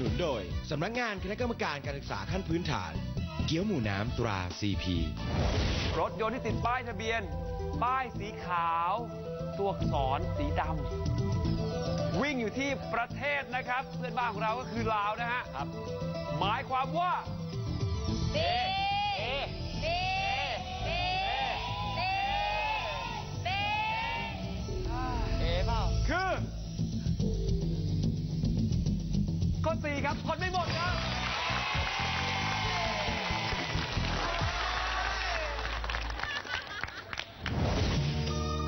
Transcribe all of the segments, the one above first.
นุนโดย สำนักงานคณะกรรมการการศึกษาขั้นพื้นฐาน เกี๊ยวหมูน้ำตราซีพีรถยนต์ที่ติดป้ายทะเบียน ป้ายสีขาว ตัวอักษรสีดำวิ่งอยู่ที่ประเทศนะครับ เพื่อนบ้านของเราก็คือลาวนะฮะครับ หมายความว่า B ข้อสี่ครับคนไม่หมดครับ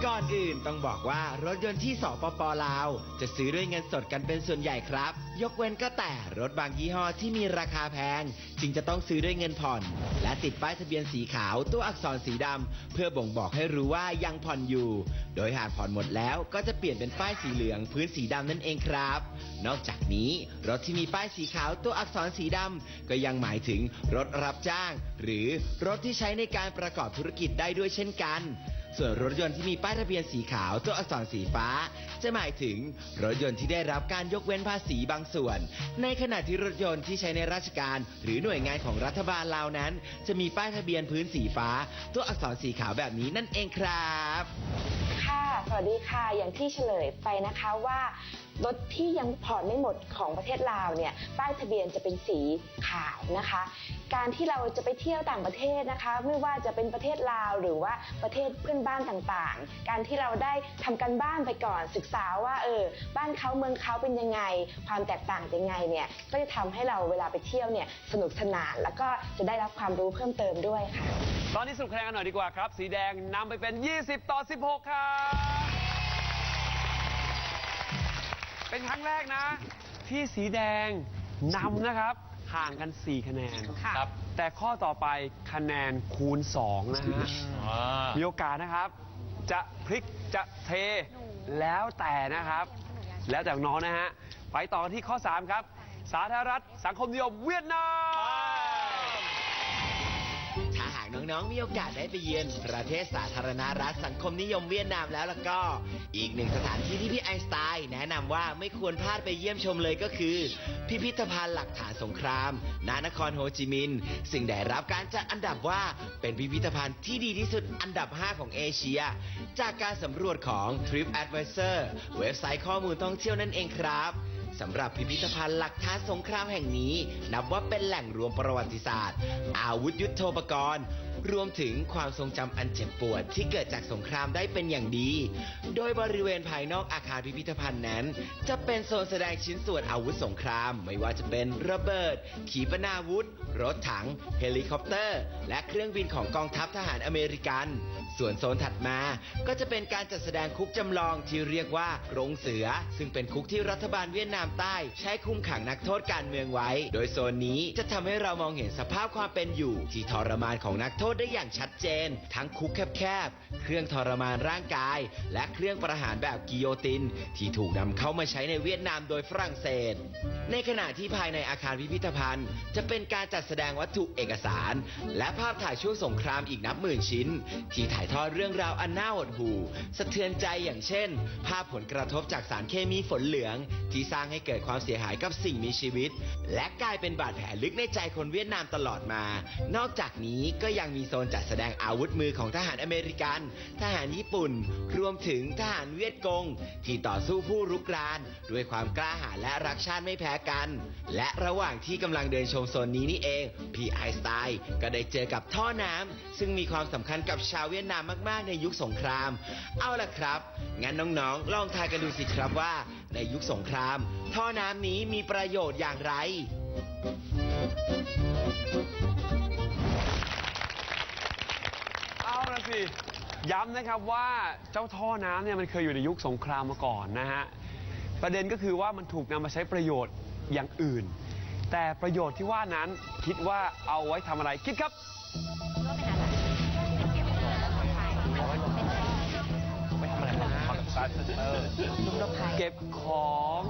ก่อนอื่นต้องบอกว่ารถยนต์ที่สปปลาว จะซื้อด้วยเงินสดกันเป็นส่วนใหญ่ครับ ยกเว้นก็แต่รถบางยี่ห้อที่มีราคาแพง จึงจะต้องซื้อด้วยเงินผ่อน และติดป้ายทะเบียนสีขาวตัวอักษรสีดำเพื่อบ่งบอกให้รู้ว่ายังผ่อนอยู่ โดยหากผ่อนหมดแล้วก็จะเปลี่ยนเป็นป้ายสีเหลืองพื้นสีดำนั่นเองครับ นอกจากนี้รถที่มีป้ายสีขาวตัวอักษรสีดำก็ยังหมายถึงรถรับจ้าง หรือรถที่ใช้ในการประกอบธุรกิจได้ด้วยเช่นกัน ส่วนรถยนต์ที่มีป้ายทะเบียนสีขาวตัวอักษรสีฟ้า จะหมายถึงรถยนต์ที่ได้รับการยกเว้นภาษีบางส่วน ในขณะที่รถยนต์ที่ใช้ในราชการ หรือหน่วยงานของรัฐบาลลาวนั้น จะมีป้ายทะเบียนพื้นสีฟ้า ตัวอักษรสีขาวแบบนี้นั่นเองครับ ค่ะ สวัสดีค่ะ อย่างที่เฉลยไปนะคะว่ารถที่ยังผ่อนไม่หมดของประเทศลาวเนี่ยป้ายทะเบียนจะเป็นสีขาวนะคะ การที่เราจะไปเที่ยวต่างประเทศนะคะ ไม่ว่าจะเป็นประเทศลาวหรือว่าประเทศเพื่อนบ้านต่างๆ การที่เราได้ทำการบ้านไปก่อนศึกษาว่าเออบ้านเขาเมืองเขาเป็นยังไง ความแตกต่างยังไงเนี่ยก็จะทำให้เราเวลาไปเที่ยวเนี่ยสนุกสนานแล้วก็จะได้รับความรู้เพิ่มเติมด้วยค่ะ ตอนนี้สรุปคะแนนกันหน่อยดีกว่าครับ สีแดงนำไปเป็น 20 ต่อ 16 ครับ เป็นครั้งแรกนะ ที่สีแดงนำนะครับ ห่างกัน 4 คะแนน ค่ะครับ แต่ข้อต่อไปคะแนนคูณ 2 นะฮะมีโอกาสนะครับ จะพลิกจะเทแล้วแต่นะครับ แล้วแต่น้องนะฮะ ไปต่อกันที่ข้อ 3 ครับ สาธารณรัฐสังคมนิยมเวียดนามถ้าหาก น้องๆมีโอกาสได้ไปเยือนประเทศสาธารณรัฐสังคมนิยมเวียดนามแล้วล่ะก็ อีกหนึ่งสถานที่ที่พี่ไอน์สไตน์แนะนำว่าไม่ควรพลาดไปเยี่ยมชมเลยก็คือ พิพิธภัณฑ์หลักฐานสงครามณนครโฮจิมินห์ซึ่งได้รับการจัดอันดับว่าเป็นพิพิธภัณฑ์ที่ดีที่สุดอันดับ 5 ของเอเชีย จากการสำรวจของ TripAdvisor เว็บไซต์ข้อมูลท่องเที่ยวนั่นเองครับ สำหรับพิพิธภัณฑ์หลักฐานสงครามแห่งนี้ นับว่าเป็นแหล่งรวมประวัติศาสตร์ อาวุธยุโทโธปกรณ์รวมถึงความทรงจำอันเจ็บปวดที่เกิดจากสงครามได้เป็นอย่างดี โดยบริเวณภายนอกอาคารพิพิธภัณฑ์นั้น จะเป็นโซนแสดงชิ้นส่วนอาวุธสงคราม ไม่ว่าจะเป็นระเบิด ขีปนาวุธ รถถัง เฮลิคอปเตอร์ และเครื่องบินของกองทัพทหารอเมริกัน ส่วนโซนถัดมาก็จะเป็นการจัดแสดงคุกจำลองที่เรียกว่าโรงเสือ ซึ่งเป็นคุกที่รัฐบาลเวียดนามใต้ใช้คุมขังนักโทษการเมืองไว้ โดยโซนนี้จะทำให้เรามองเห็นสภาพความเป็นอยู่ ที่ทรมานของนักโทษได้อย่างชัดเจน ทั้งคุกแคบๆ เครื่องทรมานร่างกาย และเครื่องประหารแบบกิโยติน ที่ถูกนำเข้ามาใช้ในเวียดนามโดยฝรั่งเศส ในขณะที่ภายในอาคารพิพิธภัณฑ์ จะเป็นการจัดแสดงวัตถุเอกสาร และภาพถ่ายช่วงสงครามอีกนับหมื่นชิ้น ที่ถ่ายทอดเรื่องราวอันน่าหดหู่สะเทือนใจอย่างเช่น ภาพผลกระทบจากสารเคมีฝนเหลืองที่สร้างให้เกิดความเสียหายกับสิ่งมีชีวิต และกลายเป็นบาดแผลลึกในใจคนเวียดนามตลอดมา นอกจากนี้ก็ยังมีโซนจัดแสดงอาวุธมือของทหารอเมริกัน ทหารญี่ปุ่น รวมถึงทหารเวียดกง ที่ต่อสู้ผู้รุกราน ด้วยความกล้าหาญและรักชาติไม่แพ้กัน และระหว่างที่กำลังเดินชมโซนนี้นี่เองพี่ไอสไตน์ก็ได้เจอกับท่อน้ำซึ่งมีความสำคัญกับชาวเวียดนามมาก ๆ ในยุคสงคราม เอาล่ะครับ งั้นน้อง ๆ ลองทายกันดูสิครับว่า ในยุคสงคราม ท่อน้ำนี้มีประโยชน์อย่างไร เอาละสิ ย้ำนะครับว่าเจ้าท่อน้ำเนี่ยมันเคยอยู่ในยุคสงครามมาก่อนนะฮะ ประเด็นก็คือว่ามันถูกนำมาใช้ประโยชน์อย่างอื่น แต่ประโยชน์ที่ว่านั้นคิดว่าเอาไว้ทำอะไรคิดครับไม่ทำอะไรหรอกเขาแบบซัดเออเก็บของ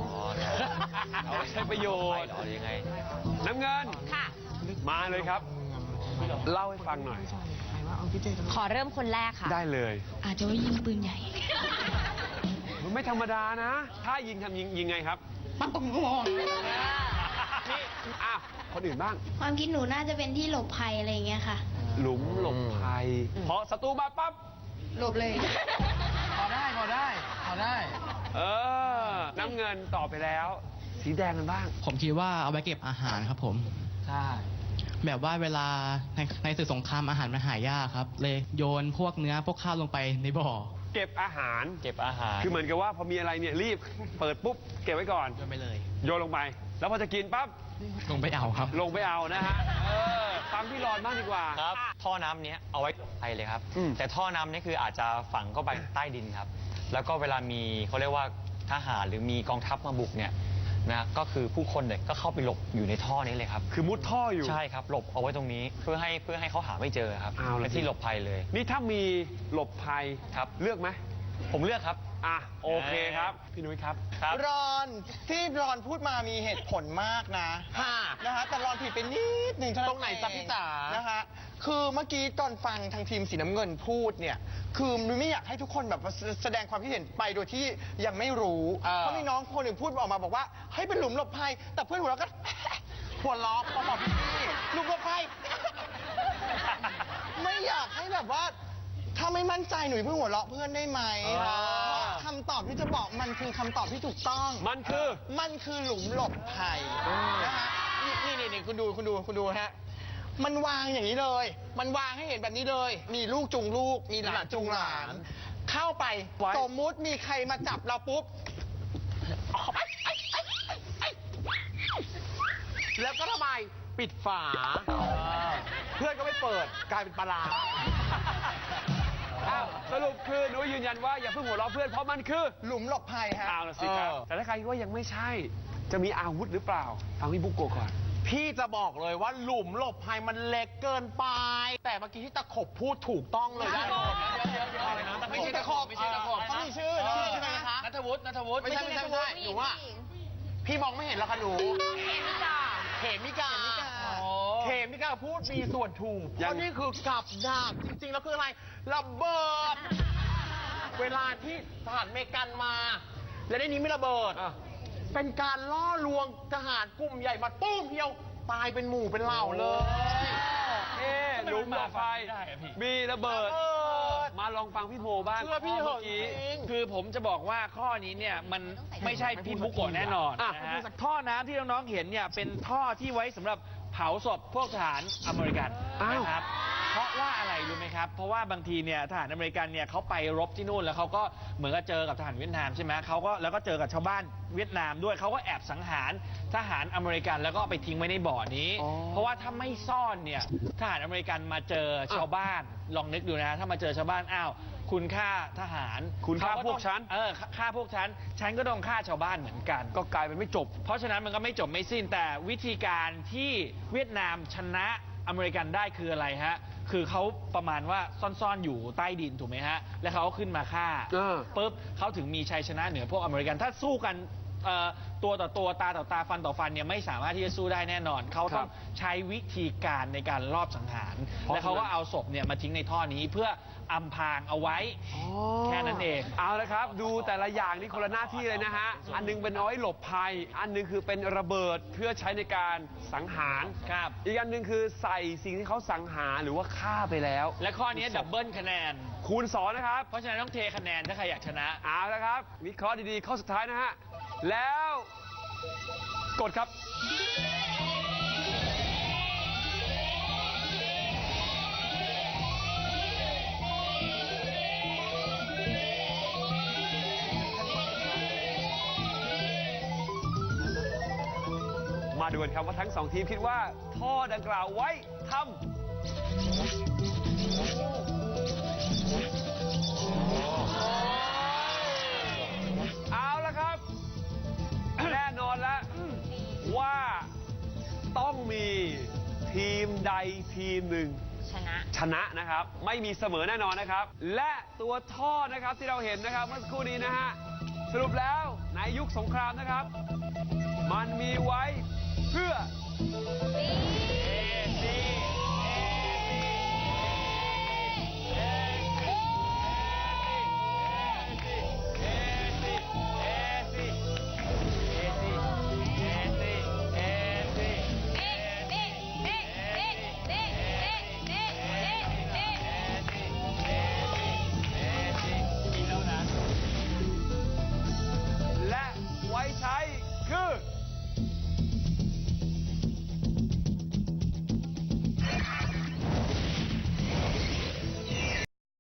เอาไว้ใช้ประโยชน์หรอยังไง น้ำเงิน ค่ะ มาเลยครับ เล่าให้ฟังหน่อย ขอเริ่มคนแรกค่ะ ได้เลย อาจจะว่ายิงปืนใหญ่ มันไม่ธรรมดานะ ถ้ายิงทำยิงยิงไงครับ ปั๊บปั๊บปั๊บนี่อะคนอื่นบ้าง ความคิดหนูน่าจะเป็นที่หลบภัยอะไรอย่างเงี้ยค่ะ หลุมหลบภัยพอศัตรูมาปั๊บ หลบเลย พอได้พอได้พอได้ เออ น้ำเงินต่อบไปแล้ว สีแดงกันบ้าง ผมคิดว่าเอาไว้เก็บอาหารครับผม ใช่ แบบว่าเวลาในในศึกสงครามอาหารมันหายากครับ เลยโยนพวกเนื้อพวกข้าวลงไปในบ่อ เก็บอาหาร เก็บอาหารคือเหมือนกับว่าพอมีอะไรเนี่ยรีบ เปิดปุ๊บเก็บไว้ก่อน โยนไปเลย โยนลงไป แล้วพอจะกินปั๊บ ลงไปเอาครับ ลงไปเอานะฮะ เออฟังพี่รอนบ้างดีกว่า ครับ ท่อน้ำเนี้ยเอาไว้ไปเลยครับ อืม แต่ท่อน้ำเนี้คืออาจจะฝังเข้าไปใต้ดินครับ แล้วก็เวลามีเขาเรียกว่า ทหารหรือมีกองทัพมาบุกเนี่ยนะก็คือผู้คนเนี่ยก็เข้าไปหลบอยู่ในท่อนี้เลยครับ คือมุดท่ออยู่ ใช่ครับ หลบเอาไว้ตรงนี้เพื่อให้เพื่อให้เขาหาไม่เจอครับเอาละ เป็นสิที่หลบภัยเลย นี่ถ้ามีหลบภัยครับ เลือกไหมผมเลือกครับ อะโอเคครับ พี่นุ้ยครับครับรอนที่รอนพูดมามีเหตุผลมากนะนะคะแต่รอนผิดไปนิดหนึ่งเท่านั้นตรงไหนจ๊ะพี่จ๋านะคะคือเมื่อกี้ตอนฟังทางทีมสีน้ำเงินพูดเนี่ย คือนุ้ยไม่อยากให้ทุกคนแบบว่าแสดงความคิดเห็นไปโดยที่ยังไม่รู้เออเพราะมีน้องคนหนึ่งพูดออกมาบอกว่าให้เป็นหลุมหลบภัย แต่เพื่อนหัวเราะก็หัวล้อมาบอกพี่หลุมหลบภัยไม่อยากให้แบบว่า ถ้าไม่มั่นใจหนุ่ยเพิ่งหัวเราะเพื่อนได้ไหมอ่าเพราะคำตอบที่จะบอกมันคือคำตอบที่ถูกต้อง มันคือ มันคือหลุมหลบภัยนะฮะนี่นี่นี่นี่คุณดูคุณดูคุณดูฮะ มันวางอย่างนี้เลย มันวางให้เห็นแบบนี้เลย มีลูกจุงลูก มีหลานจุงหลาน เข้าไป ไว้ สมมุติมีใครมาจับเราปุ๊บ แล้วก็ทำไมปิดฝา เพื่อนก็ไม่เปิดกลายเป็นปลาร้า อ้าวสรุปคือนุ้ยยืนยันว่าอย่าเพิ่งหัวเราะเพื่อนเพราะมันคือหลุมหลบภัยฮะเอาละสิครับเออแต่ถ้าใครคิดว่ายังไม่ใช่ จะมีอาวุธหรือเปล่าฟังพี่บุ๊กโกะก่อน พี่จะบอกเลยว่าหลุมหลบภัยมันเล็กเกินไป แต่เมื่อกี้ที่ตะขบพูดถูกต้องเลยได้เลยไม่ใช่ตะขบไม่ใช่ตะขบเขามีชื่อนะใช่ไหมคะนัทวุฒินัทวุฒิไม่ใช่ไม่ใช่ไม่ใช่หนูว่า พี่มองไม่เห็นแล้วค่ะหนูเขมิกา เขมิกาพูดมีส่วนถูก เพยัง ราะนี่คือกับดักจริงๆแล้วคืออะไรระเบิด เวลาที่ทหารอเมริกันมา และในนี้ไม่ระเบิด อะ เป็นการล่อลวงทหารกลุ่มใหญ่มาตุ้มเดียวตายเป็นหมู่เป็นเหล่าเลย เอ๊ะหลุมหลบไฟมีระเบิด ระเบิดมาลองฟังพี่โมบ้างเชื่อพี่เหเมื่อะอกี้จริงคือผมจะบอกว่าข้อนี้เนี่ยมันไม่ใช่พี่บุกโกะแน่นอนอะนะฮะท่อน้ำที่น้องๆเห็นเนี่ยเป็นท่อที่ไว้สำหรับ เผาศพพวกทหารอเมริกันนะครับ เพราะว่าอะไรรู้ไหมครับ เพราะว่าบางทีเนี่ยทหารอเมริกันเนี่ยเขาไปรบที่นู่นแล้วเขาก็เหมือนกับเจอกับทหารเวียดนามใช่ไหมเขาก็แล้วก็เจอกับชาวบ้านเวียดนามด้วยเขาก็แอบสังหารทหารอเมริกันแล้วก็เอาไปทิ้งไว้ในบ่อนี้ อ๋อ เพราะว่าถ้าไม่ซ่อนเนี่ยทหารอเมริกันมาเจอชาวบ้าน ลองนึกดูนะ ถ้ามาเจอชาวบ้านอ้าวคุณฆ่าทหารคุณฆ่าเขพวกฉัน เออฆ่าฆ่าพวกฉันฉันก็ต้องฆ่าชาวบ้านเหมือนกัน ก็กลายเป็นไม่จบ เพราะฉะนั้นมันก็ไม่จบไม่สิ้นแต่วิธีการที่เวียดนามชนะ อเมริกันได้คืออะไรฮะ คือเขาประมาณว่าซ่อนๆอยู่ใต้ดินถูกไหมฮะ แล้วเขาก็ขึ้นมาฆ่าเออ ปุ๊บเขาถึงมีชัยชนะเหนือพวกอเมริกันถ้าสู้กัน เอ่อตัวต่อตัวตาต่อตาฟันต่อฟันเนี่ยไม่สามารถที่จะสู้ได้แน่นอน เขาต้องใช้วิธีการในการลอบสังหาร เพราะ แล้วเขาก็เอาศพเนี่ยมาทิ้งในท่อนี้เพื่ออำพรางเอาไว้ แค่นั้นเอง เอาละครับ ดูแต่ละอย่างนี่คนละหน้าที่เลยนะฮะ อันหนึงเป็นเอาไว้หลบภัย อันหนึงคือเป็นระเบิดเพื่อใช้ในการสังหาร ครับ อีกอันหนึงคือใส่สิ่งที่เขาสังหารหรือว่าฆ่าไปแล้ว และข้อนี้ดับเบิลคะแนน คูณสองนะครับ เพราะฉะนั้นต้องเทคะแนนถ้าใครอยากชนะ เอาละครับวิเคราะห์ดีๆข้อสุดท้ายนะฮะ แล้วกดครับ มาดูกันครับว่าทั้งสองทีมคิดว่าท่อดังกล่าวไว้ทำ ทีมหนึ่งชนะ ชนะนะครับ ไม่มีเสมอแน่นอนนะครับ และตัวท่อนะครับที่เราเห็นนะครับเมื่อสักครู่นี้นะฮะสรุปแล้วในยุคสงครามนะครับ มันมีไว้เพื่อ ดี